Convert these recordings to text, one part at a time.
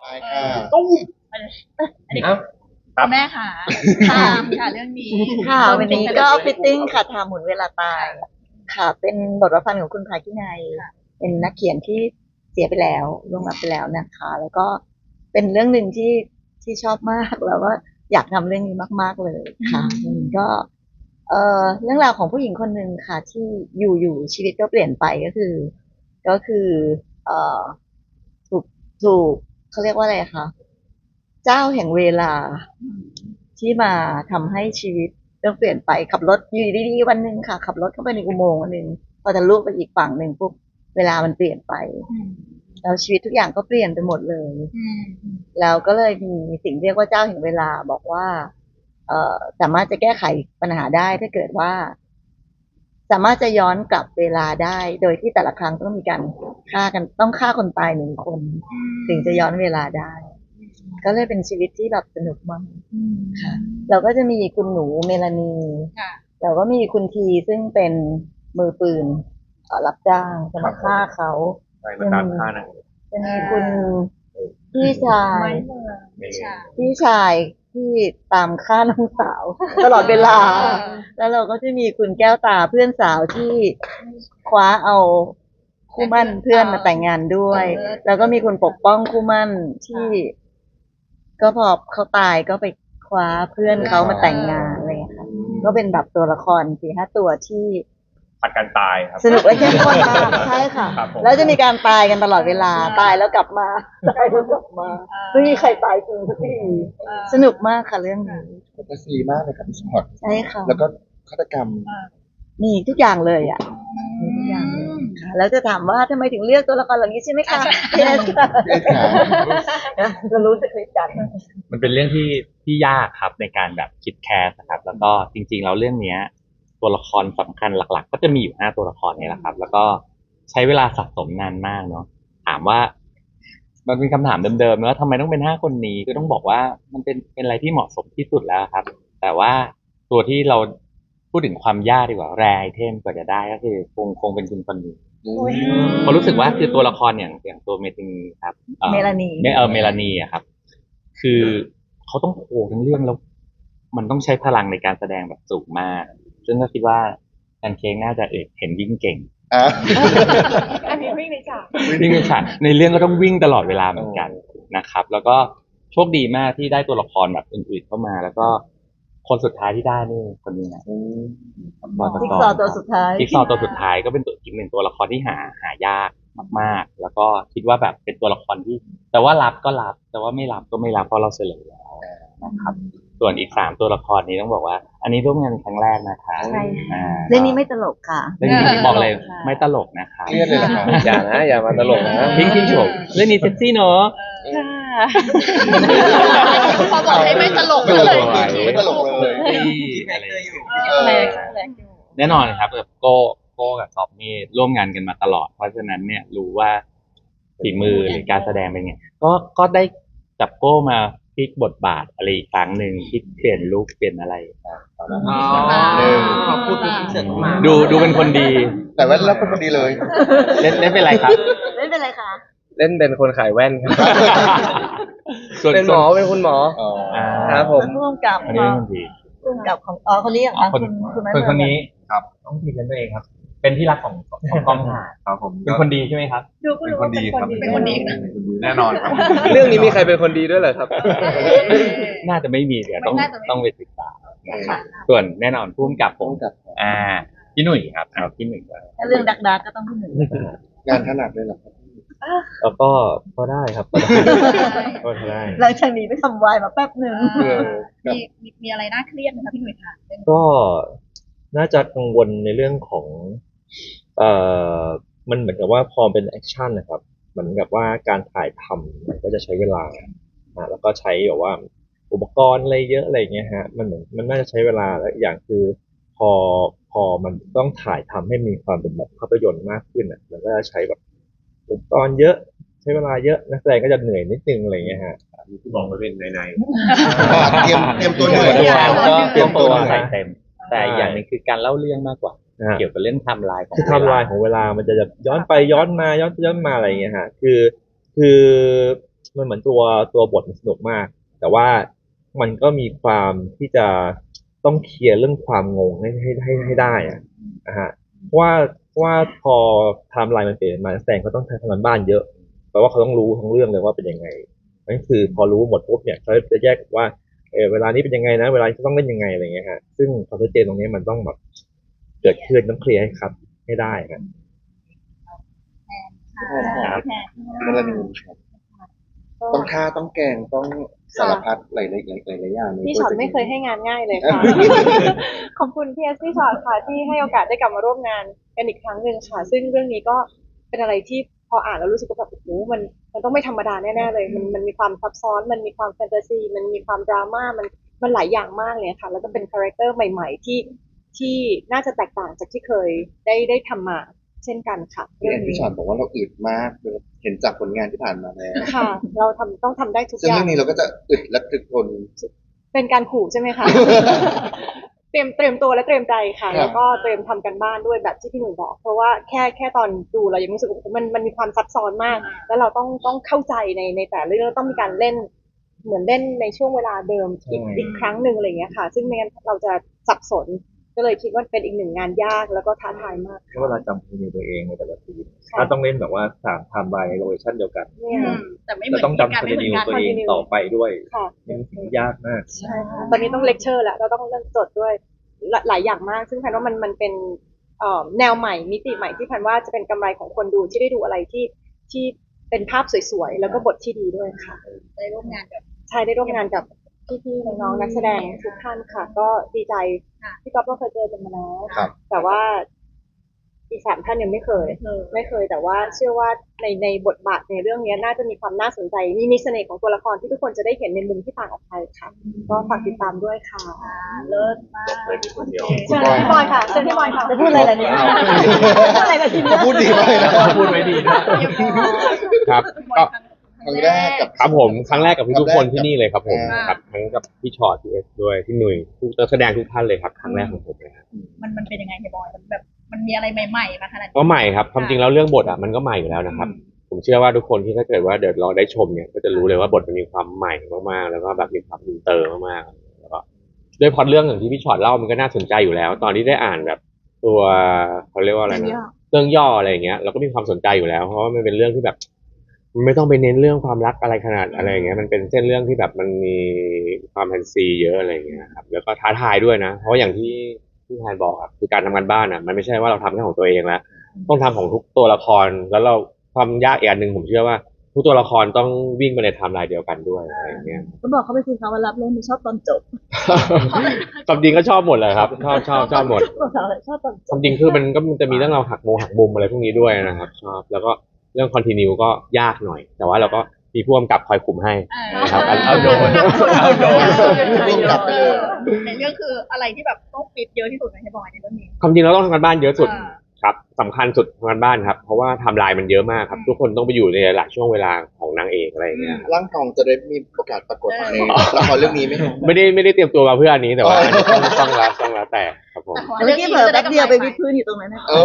ใช่ค่ะตุ้มอันนี้เอ้าคุณแม่ค่ะถามค่ะเรื่องนี้ค่ะวันนี้ก็ฟิตติ้งค่ะทำหมุนเวลาตาย ค่ะ เป็นบทประพันธ์ของคุณภาคินัยเป็นนักเขียนที่เสียไปแล้วล่วงลับไปแล้วนะคะ แล้วก็เป็นเรื่องหนึ่งที่ที่ชอบมากแล้วก็อยากทำเรื่องนี้มาก ๆเลยค่ะอืมก็ เอ่อเรื่องราวของผู้หญิงคนหนึ่งค่ะ ที่อยู่อยู่ชีวิตก็เปลี่ยนไปก็คือ ก็คือ เอ่อถูกถูก เขาเรียกว่าอะไรคะเจ้าแห่งเวลาที่มาทำให้ชีวิตเริ่มเปลี่ยนไปขับรถอยู่ดีๆวันหนึ่งค่ะ ขับรถเข้าไปในอุโมงค์อันหนึ่งพอจะลุกไปอีกฝั่งหนึ่งปุ๊บเวลามันเปลี่ยนไปแล้วชีวิตทุกอย่างก็เปลี่ยนไปหมดเลยแล้วก็เลยมีสิ่งเรียกว่าเจ้าแห่งเวลาบอกว่า เอ่อสามารถจะแก้ไขปัญหาได้ถ้าเกิดว่า สามารถจะย้อนกลับเวลาได้ โดยที่แต่ละครั้งต้องมีการ ฆ่ากันต้องฆ่าคนตายหนึ่งคน ถึงจะย้อนเวลาได้ ก็เลยเป็นชีวิตที่แบบสนุกมากค่ะ เราก็จะมีคุณหนูเมลานีค่ะแล้วก็มีคุณทีซึ่งเป็นมือปืนเอ่อรับจ้างจะมาฆ่าเขาไปมาตามท่านะจะมีคุณพี่ชายไม่ใช่พี่ชายที่ตามฆ่าน้องสาว ตลอดเวลา แล้วเราก็จะมีคุณแก้วตาเพื่อนสาวที่คว้าเอา คู่มั่นเพื่อนมาแต่งงานด้วยแล้วก็มีคุณปกป้องคู่มั่นที่ ก็พอเขาตายก็ไปคว้าเพื่อนเขามาแต่งงานอะไรอย่างเงี้ยค่ะก็เป็นแบบตัวละครสี่ห้าตัวที่ ผัดกันตายครับ สนุกและเข้มข้นมากใช่ค่ะ ครับผม แล้วจะมีการตายกันตลอดเวลาตายแล้วกลับมาตายแล้วกลับมาไม่มีใครตายจริงสักทีสนุกมากค่ะเรื่องนี้แฟนตาซีมากเลยครับพี่สปอร์ตใช่ค่ะแล้วก็ฆาตกรรมมีทุกอย่างเลยอะมีทุกอย่างเลย ค่ะแล้วจะถามว่าทำไมถึงเลือกตัวละครเหล่านี้ใช่ไหมคะเยสค่ะเอสขาจะรู้สึกคลิกกันมันเป็นเรื่องที่ที่ยากครับในการแบบคิดแคสนะครับ แล้วก็จริงๆแล้วเรื่องเนี้ย ตัวละครสำคัญหลัก ๆ ก็จะมีอยู่ห้าตัวละครเนี่ยแหละครับ แล้วก็ใช้เวลาสะสมนานมากเนาะถามว่า มันเป็นคำถามเดิมๆแล้วทำไมต้องเป็นห้าคนนี้ก็ต้องบอกว่ามันเป็นเป็นอะไรที่เหมาะสมที่สุดแล้วครับ แต่ว่าตัวที่เราพูดถึงความยากดีกว่าแรไอเทมกว่าจะได้ก็คือคงคงเป็นคุณคนนี้ เพราะรู้สึกว่าคือตัวละครอย่างอย่างตัวเมทินีครับอ่อเมลานีเมเออเมลานีอะครับ คือเขาต้องโคทั้งเรื่องแล้ว มันต้องใช้พลังในการแสดงแบบสูงมาก ซึ่งก็คิดว่าแพนเค้กน่าจะเอกเห็นวิ่งเก่ง อะ อันนี้วิ่งในฉากวิ่งในฉากในเรื่องก็ต้องวิ่งตลอดเวลาเหมือนกันนะครับ แล้วก็โชคดีมากที่ได้ตัวละครแบบอื่นๆเข้ามา แล้วก็ คนสุดท้ายที่ได้นี่คนนี้นะบอยปจิ๊กกซอรว์ตัวสุดท้าย จิ๊กซอว์ตัวสุดท้ายก็เป็นตัวอีกหนึ่งตัวละครที่หาหายากมากๆ แล้วก็คิดว่าแบบเป็นตัวละครที่ แต่ว่ารับก็รับ แต่ว่าไม่รับก็ไม่รับเพราะเราเฉลยแล้วนะครับ ส่วนอีกสามตัวละครนี้ต้องบอกว่า อันนี้ร่วมงานครั้งแรกนะคะใช่อ่าเรื่องนี้ไม่ตลกค่ะ เรื่องนี้บอกเลยไม่ตลกนะคะเครียดเลยเหรอครับอย่านะอย่ามาตลกนะ พิงพิงโฉมเรื่องนี้เซ็กซี่เนอะพอบอกให้ไม่ตลกไม่ตเลลยกเลย ไม่ตลกเลย อะไรแรงแรงอยู่ แน่นอนครับแบบโก้โก้กับซอฟนี่ร่วมงานกันมาตลอด เพราะฉะนั้นเนี่ยรู้ว่าฝีมือหรือการแสดงเป็นไงก็ก็ได้จับโก้มา พลิกบทบาทอะไรอีกครั้งหนึ่งพลิกเปลี่ยนลุคเปลี่ยนอะไรหนึ่งขอบคุณที่เสร็จมาดูดูเป็นคนดี แต่ว่าเราเป็นคนดีเลย เล่นเล่นเป็นไรครับ ไม่เป็นไรค่ะ เล่นเป็นคนขายแว่นครับส่วนเป็นหมอเป็นคุณหมออ๋ออ่าครับผมผู้กำกับอันนี้เป็นคนดีผู้กำกับของอ๋อคนนี้เหรออ๋อคะคนคุณคุณแม่ คนคนนี้ครับ ต้องทีกันตัวเองครับ เป็นที่รักของของกองถ่ายครับผมเป็นคนดีใช่ไหมครับ ดูก็รู้ว่าเป็นคนดีเป็นคนดีนะแน่นอนครับเรื่องนี้มีใครเป็นคนดีด้วยเหรอครับ น่าจะไม่มีเดี๋ยวต้องไม่น่าจะไม่มี ต้องไปศึกษานะครับส่วนแน่นอนพุ่มกับผมพุ่มกับอ่าพี่หนุ่ยครับเอาพี่หนุ่ยก่อนถ้าเรื่องดักดักก็ต้องพี่หนึ่งงานถนัดเลยเหรอครับแล้วก็ก็ได้ครับก็ได้ก็ได้ หลังจากนี้ไปทำวายมาแป๊บหนึ่งเออมีมีมีอะไรน่าเครียดไหมคะพี่หนุ่ยค่ะเป็นก็น่าจะกังวลในเรื่องของ เอ่อมันเหมือนกับว่าพอเป็นแอคชั่นนะครับเหมือนกับว่าการถ่ายทำมันก็จะใช้เวลาฮะแล้วก็ใช้แบบว่าอุปกรณ์อะไรเยอะอะไรเงี้ยฮะมันเหมือนมันน่าจะใช้เวลาและอีกอย่างคือพอพอมันต้องถ่ายทำให้มีความเป็นแบบภาพยนตร์มากขึ้นอะมันก็จะใช้แบบอุปกรณ์เยอะใช้เวลาเยอะนักแสดงก็จะเหนื่อยนิดนึงอะไรเงี้ยฮะที่บอกมาเป็นในในเตรียมเตรียมตัวเหนื่อยตัวด้วยก็เตรียมตัวใส่เต็ม แต่อีกอย่างหนึงคือการเล่าเรื่องมากกว่านะฮะเกี่ยวกับเรื่องไทม์ไลน์ของคือไทม์ไลน์ของเวลามันจะแบบย้อนไปย้อนมาย้อนย้อนมาอะไรอย่างเงี้ยฮะคือ คือมันเหมือนตัวตัวบทมันสนุกมาก แต่ว่ามันก็มีความที่จะต้องเคลียร์เรื่องความงงให้ให้ให้ให้ได้อะนะฮะเพราะว่าเพราะว่าพอไทม์ไลน์มันเปลี่ยนมานักแสดงเขาต้องทำงานบ้านเยอะแปลว่าเขาต้องรู้ทั้งเรื่องเลยว่าเป็นยังไงนั่นคือพอรู้หมดปุ๊บเนี่ยเขาจะแยกว่า เออเวลานี้เป็นยังไงนะ เวลานี้ต้องเล่นยังไงอะไรเงี้ยฮะซึ่งความชัดเจนตรงนี้มันต้องแบบเกิดขึ้นต้องเคลียร์ให้ครับให้ได้ครับครับกรณีครับต้องท่าต้องแกงต้องสารพัดหลายๆหลายๆหลายอย่างพี่ช็อตไม่เคยให้งานง่ายเลยค่ะ ขอบคุณพี่เอสพี่ช็อตค่ะที่ให้โอกาสได้กลับมาร่วมงานกันอีกครั้งหนึ่งค่ะ ซึ่งเรื่องนี้ก็เป็นอะไรที่ พออ่านแล้วรู้สึกว่าแบบโอ้โหมันมันต้องไม่ธรรมดาแน่ๆเลย มันมันมีความซับซ้อน มันมีความแฟนตาซี มันมีความดราม่า มันมันหลายอย่างมากเลยค่ะ แล้วก็เป็นคาแรคเตอร์ใหม่ ๆ ที่ที่น่าจะแตกต่างจากที่เคยได้ได้ทำมาเช่นกันค่ะพี่เรื่แออนงพี่นี้ชอนบอกว่าเราอึดมากเลยเห็นจากผลงานที่ผ่านมาแล้วค่ะ เราทำต้องทำได้ทุกซึ่งอย่าเรื่งองนี้เราก็จะอึดและถึกทนเป็นการขู่ใช่ไหมคะ เตรียมเตรียมตัวและเตรียมใจค่ะ ครับ แล้วก็เตรียมทำกันบ้านด้วยแบบที่พี่หนุ่ยบอก เพราะว่าแค่แค่ตอนดูเรายังรู้สึกว่ามันมันมีความซับซ้อนมาก แล้วเราต้องต้องเข้าใจในในแต่ละเรื่องแล้วต้องมีการเล่น เหมือนเล่นในช่วงเวลาเดิมอีกอีกครั้งหนึ่งอะไรอย่างเงี้ยค่ะ ซึ่งไม่งั้นเราจะสับสน ก็เลยคิดว่าเป็นอีกหนึ่งงานยากแล้วก็ท้าทายมาก เวลาจำเพลงตัวเองในแต่ละทีมค่ะถ้าต้องเล่นแบบว่าสามไทม์ไลน์ในโลเคชั่นเดียวกันเนี่ยแต่ไม่เหมืจะอนต้องจำกันคอนไม่ติเหมือนเนียกันตัวเอง continue ต่อไปด้วยค่ะเป็นสิ่งที่ยากมากใช่ค่ะตอนนี้ต้องเลคเชอร์แหละเราต้องเริ่มจดด้วยหลายหลายอย่างมาก ซึ่งแพนว่ามันมันเป็นเอ่อแนวใหม่มิติใหม่ที่แพนว่าจะเป็นกำไรของคนดูที่ได้ดูอะไรที่ที่เป็นภาพสวยๆแล้วก็บทที่ดีด้วยค่ะได้ร่วมงานกับใช่ได้ร่วมงานกับ พี่ๆน้องๆนักแสดงทุกท่านค่ะ ก็ดีใจค่ะพี่ก๊อฟก็เคยเจอกันมาแล้วครับ แต่ว่าอีกสามท่านยังไม่เคย ไม่เคย แต่ว่าเชื่อว่าในในบทบาทในเรื่องนี้น่าจะมีความน่าสนใจ มีมีเสน่ห์ของตัวละครที่ทุกคนจะได้เห็นในมุมที่ต่างออกไปค่ะ ก็ฝากติดตามด้วยค่ะอ่าเลิศมากเลยมีคนเดียวเชิญพี่บอยค่ะเชิญพี่บอยค่ะจะพูดอะไรล่ะเนี่ยพูดอะไรล่ะทีนี้พูดดีมากเลยนะพูดไว้ดีด้วยครับก็ ครั้งแรกกับ ครับผมครั้งแรกกับทุกๆคนที่นี่เลยครับผมอ่า ครับทั้งกับพี่ชอตพี่เอสด้วยพี่หนุ่ยทุกนักแสดงทุกท่านเลยครับครั้งแรกของผมเลยครับมันมันเป็นยังไงเฮียบอยมันแบบมันมีอะไรใหม่ๆมาขนาดนี้ก็ใหม่ครับความจริงแล้วเรื่องบทอะมันก็ใหม่อยู่แล้วนะครับ ผมเชื่อว่าทุกคนที่ถ้าเกิดว่าเดี๋ยวเราได้ชมเนี่ยก็จะรู้เลยว่าบทมันมีความใหม่มากๆแล้วก็แบบมีความอินเตอร์มากๆแล้วก็ด้วยพล็อตเรื่องอย่างที่พี่ชอตเล่ามันก็น่าสนใจอยู่แล้ว ตอนที่ได้อ่านแบบ ตัวเขาเรียกว่าอะไรนะ เรื่องย่ออะไรอย่างเงี้ยเราก็มีความสนใจอยู่แล้วเพราะว่ามันเป็นเรื่องที่แบบมัน ไม่ต้องไปเน้นเรื่องความรักอะไรขนาดอะไรอย่างเงี้ยมันเป็นเส้นเรื่องที่แบบมันมีความแฟนซีเยอะอะไรอย่างเงี้ยครับแล้วก็ท้าทายด้วยนะ เพราะอย่างที่ที่แทนบอกอะคือการทำงานบ้านอะมันไม่ใช่ว่าเราทำแค่ของตัวเองแล้วต้องทำของทุกตัวละครแล้วเราความยากอีกอันหนึ่งผมเชื่อว่า ทุกตัวละครต้องวิ่งไปในไทม์ไลน์เดียวกันด้วยอะไรอย่างเงี้ยก็บอกเขาไปสิคะว่ารับเล่นไม่ชอบตอนจบความจริงก็ชอบหมดเลยครับ ชอบชอบชอบหมดบอกเขาเลยชอบตอนจควาบมจริงคือมันก็มันจะมีเรื่องเราวหักโมหักมุมอะไรพวกนี้ด้วยนะครับชอบแล้วก็ เรื่องคอนติเนียก็ยากหน่อย แต่ว่าเราก็มีผู้กำกับคอยคุมให้ครับเอาโดนเอาโดนวิ่งกลับไปเลยในเรื่องคืออะไรที่แบบต้องฟิตเยอะที่สุดในเฮียบอยในเรื่องนี้ความจริงเราต้องทำการบ้านเยอะสุดอ่าครับสำคัญสุดทำการบ้านครับ เพราะว่าไทำลายมันเยอะมากครับ ทุกคนต้องไปอยู่ในหลายช่วงเวลาของนางเอกอะไรอย่างเงี้ยครับร่างทองจะได้มีโอกาสปรากฏในละครเรื่องนี้ไหมครับไม่ได้ไม่ได้เตรียมตัวมาเพื่ออันนี้แต่ว่าอ๋ออันนี้ต้องต้องแล้วต้องแล้วแต่ครับผมแต่เมื่อกี้เผลอแป๊บเดียวไปวิดพื้นอยู่ตรงนั้นนะเออ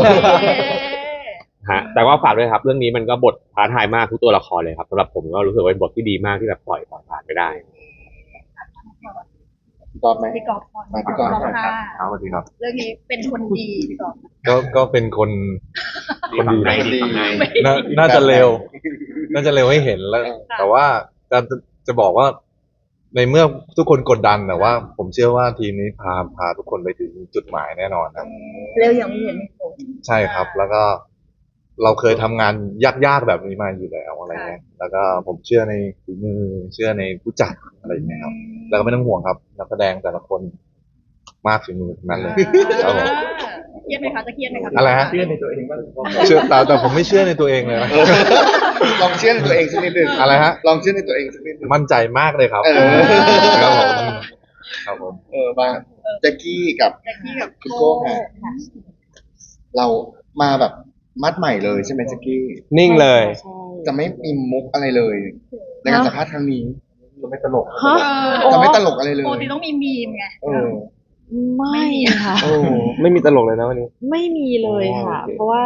ฮะแต่ว่าฝากด้วยครับ เรื่องนี้มันก็บทท้าทายมากทุกตัวละครเลยครับสำหรับผมก็รู้สึกว่าเป็นบทที่ดีมากที่แบบปล่อยผ่านผ่านไปได้ตอบไหม พี่กอล์ฟก่อนมาพี่กอล์ฟค่ะครับสวัสดีครับเรื่องนี้เป็นคนดีพี่กอล์ฟก็ก็เป็นคนคนดีไหนดี น่าน่าจะเร็ว น่าจะเร็วให้เห็นแล้ว แต่ว่าการจะจะบอกว่า ในเมื่อทุกคนกดดันแต่ว่า ผมเชื่อว่าทีมนี้พาพาทุกคนไปถึงจุดหมายแน่นอนครับ เร็วอย่างมีเหตุมีผลใช่ครับ แล้วก็ เราเคยทำงานยากๆแบบนี้มาอยู่แล้วอะไรเงี้ยแล้วก็ผมเชื่อในฝีมือเชื่อในผู้จัดอะไรอย่างเงี้ยครับแล้วก็ไม่ต้องห่วงครับนักแสดงแต่ละคนมากฝีมือทั้งนั้นเลย ครับผม เครียดไหมคะจะเครียดไหมคะอะไรฮะ เชื่อในตัวเองบ้างเชื่อแต่แต่ผมไม่เชื่อในตัวเองเลยนะลองเชื่อในตัวเองสักนิดหนึ่งอะไรฮะ ลองเชื่อในตัวเองสักนิดหนึ่ง มั่นใจมากเลยครับเออ ครับผมครับผมเออมาแจ็คกี้กับ แจ็คกี้กับพี่โก้ ค่ะ เรามาแบบ มัดใหม่เลยใช่ไหมแจ็คกี้นิ่งเลย ใช่จะไม่มีมุกอะไรเลยในการสัมภาษณ์ครั้งนี้จะไม่ตลกฮะจะไม่ตลกอะไรเลปกยติต้องมีมีมไง เออไม่ค่ะ โอ้ไม่มีตลกเลยนะวันนี้ ไม่มีเลยค่ะอ๋อโอเค เพราะว่า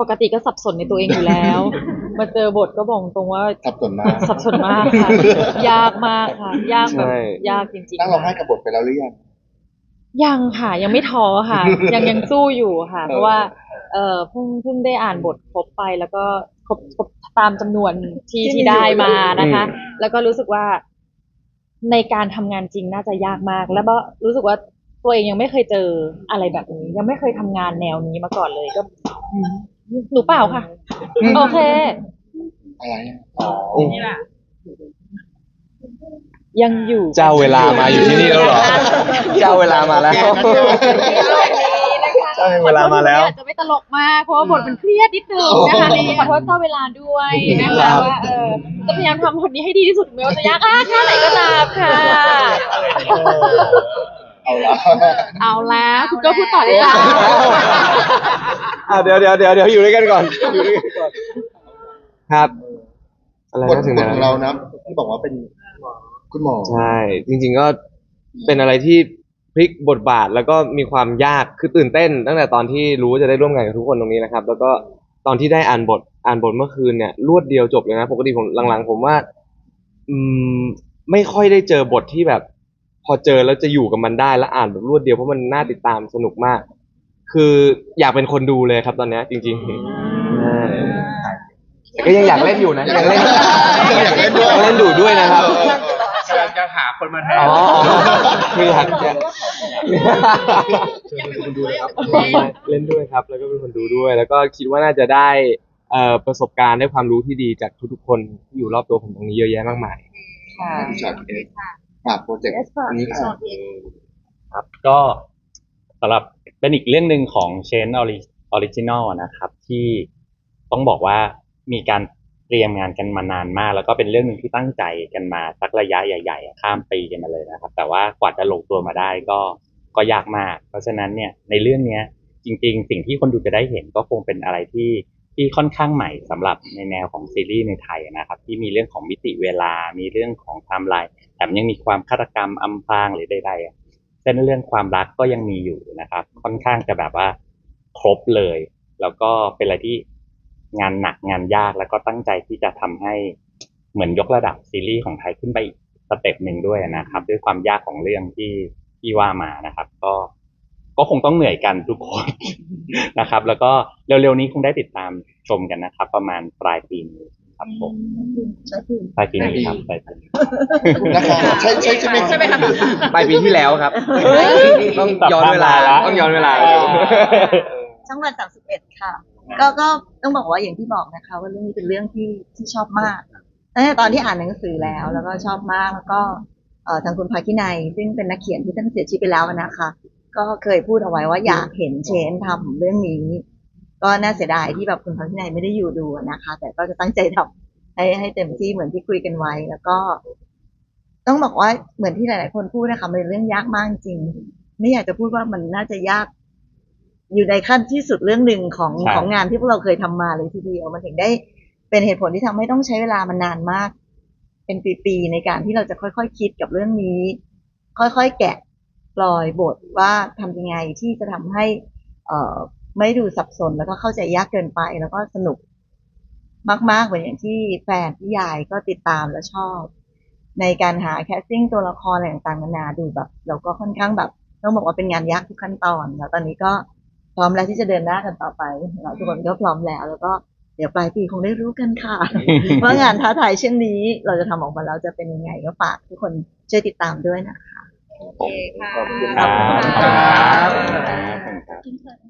ปกติก็สับสนในตัวเองอยู่แล้ว มาเจอบทก็บอกตรงว่าสับสนมาก สับสนมากค่ะ ยากมากค่ะ ยากแบบใช่ ยากจริงนั่งร้องไห้กับบทไปแล้วหรือยัง ยังค่ะ ยังไม่ท้อค่ะ ยังยังสู้อยู่ค่ะเพราะว่า เออเพิ่งเพิ่งได้อ่านบทครบไปแล้วก็ครบครบตามจำนวนที่ที่ได้มานะคะแล้วก็รู้สึกว่าในการทำงานจริงน่าจะยากมาก แล้วก็รู้สึกว่าตัวเองยังไม่เคยเจออะไรแบบนี้ ยังไม่เคยทำงานแนวนี้มาก่อนเลยก็หนูเปล่าค่ะ โอเค อะไรอะอ๋อนี่แหละยังอยู่ เจ้าเวลามาอยู่ที่นี่แล้วเหรอ เจ้าเวลามาแล้วเจ้าแห่งเวลามาแล้ว ขอโทษที่อาจจะไม่ตลกมากเพราะว่าบทมันเครียดนิดนึงนะคะนี่ขอโทษเจ้าเวลาด้วยนะคะว่าเออจะพยายามทำบทนี้ให้ดีที่สุดไม่ว่าจะยากอะแค่ไหนก็ตามค่ะ เอาละเอาแล้วคุณก็พูดต่อได้จ้าอะเดี๋ยวเดี๋ยวเดี๋ยวเดี๋ยวอยู่ด้วยกันก่อนอยู่ด้วยกันก่อนครับ อะไรบทนะถึงบไหนทของแล้วเรานะที่บอกว่าเป็นคุณหมอ ใช่ จริง ๆ ก็เป็นอะไรที่ พลิกบทบาทแล้วก็มีความยากคือตื่นเต้น ตั้งแต่ตอนที่รู้ว่าจะได้ร่วมงานกับทุกคนตรงนี้นะครับ แล้วก็ตอนที่ได้อ่านบทอ่านบทเมื่อคืนเนี่ยรวดเดียวจบเลยนะปกติผมหลังๆ ผมว่า อืม ไม่ค่อยได้เจอบทที่แบบ พอเจอแล้วจะอยู่กับมันได้แล้วอ่านแบบรวดเดียวเพราะมันน่าติดตามสนุกมาก คืออยากเป็นคนดูเลยครับตอนเนี้ยจริงๆใช่แต่ก็ยังอยากเล่นอยู่นะยังเล่น อยากเล่นด้วยยังเล่นดูด้วยนะครับ กำลัง จะหาคนมาแทน อ๋อคืออยากจะยังเป็นคนดูเลยเล่นด้วยครับ แล้วก็เป็นคนดูด้วย แล้วก็คิดว่าน่าจะได้เอ่อประสบการณ์ได้ความรู้ที่ดีจากทุกๆคนที่อยู่รอบตัวผมตรงนี้เยอะแยะมากมาย ค่ะพี่ชอตเองฝากโปรเจกต์นี้ค่ะครับก็สำหรับเป็นอีกเรื่องหนึ่งของเชนออริจินอลนะครับ ที่ต้องบอกว่ามีการ เตรียมงานกันมานานมาก แล้วก็เป็นเรื่องหนึ่งที่ตั้งใจกันมาสักระยะใหญ่ ๆ ข้ามปีกันมาเลยนะครับ แต่ว่ากว่าจะลงตัวมาได้ก็ก็ยากมาก เพราะฉะนั้นเนี่ยในเรื่องเนี้ยจริง ๆ สิ่งที่คนดูจะได้เห็นก็คงเป็นอะไรที่ที่ค่อนข้างใหม่สำหรับในแนวของซีรีส์ในไทยนะครับ ที่มีเรื่องของมิติเวลา มีเรื่องของไทม์ไลน์แถมยังมีความฆาตกรรมอำพรางหรือใดๆเส้นเรื่องความรักก็ยังมีอยู่นะครับ ค่อนข้างจะแบบว่าครบเลย แล้วก็เป็นอะไรที่ งานหนักงานยากแล้วก็ตั้งใจที่จะทำให้เหมือนยกระดับซีรีส์ของไทยขึ้นไปอีกสเต็ปหนึ่งด้วยนะครับ ด้วยความยากของเรื่องที่ที่ว่ามานะครับ ก็ก็คงต้องเหนื่อยกันทุกคนนะครับ แล้วก็เร็วๆนี้คงได้ติดตามชมกันนะครับ ประมาณปลายปีนี้ครับผมปลายปีนี้ครับปลายปีนี้นะคะใช่ใช่ใช่ไหมใช่ไหมคะปลายปีที่แล้วครับ ต้องย้อนเวลาต้องย้อนเวลา ช่องวันสามสิบเอ็ดค่ะ ก็ก็ต้องบอกว่าอย่างที่บอกนะคะ ว่าเรื่องนี้เป็นเรื่องที่ที่ชอบมากตั้งแต่ตอนที่อ่านหนังสือแล้ว แล้วก็ชอบมากแล้วก็เอ่อทางคุณภาคินัยซึ่งเป็นนักเขียนที่ท่านเสียชีวิตไปแล้วนะคะ ก็เคยพูดเอาไว้ว่าอยากเห็นเชนทำเรื่องนี้ ก็น่าเสียดายที่แบบคุณภาคินัยไม่ได้อยู่ดูนะคะ แต่ก็จะตั้งใจทำให้ให้เต็มที่เหมือนที่คุยกันไว้ แล้วก็ ต้องบอกว่าเหมือนที่หลาย ๆ คนพูดนะคะมันเป็นเรื่องยากมากจริง ไม่อยากจะพูดว่ามันน่าจะยาก อยู่ในขั้นที่สุดเรื่องหนึ่งของใช่ ของงานที่พวกเราเคยทำมาเลยทีเดียวมันถึงได้เป็นเหตุผลที่ทำให้ต้องใช้เวลามานานมาก เป็นปีๆในการที่เราจะค่อยๆคคิดกับเรื่องนี้ ค่อยๆแกะปล่อยบทว่าทำยังไงที่จะทำให้ เอ่อไม่ดูสับสนแล้วก็เข้าใจยากเกินไปแล้วก็สนุกมากๆเหมือนอย่างที่แฟนพี่ยายก็ติดตามและชอบ ในการหาแคสติ้งตัวละครอะไรต่างๆนานาดูแบบ เราก็ค่อนข้างแบบต้องบอกว่าเป็นงานยากทุกขั้นตอน แล้วตอนนี้ก็ พร้อมแล้วที่จะเดินหน้ากันต่อไปเราทุกคนก็พร้อมแล้ว แล้วก็เดี๋ยวปลายปีคงได้รู้กันค่ะ ว่างานท้าทายเช่นนี้ เราจะทำออกมาแล้วจะเป็นยังไงก็ฝากทุกคนช่วยติดตามด้วยนะคะโอเคค่ะครับขอบคุณครับขอบคุณครับ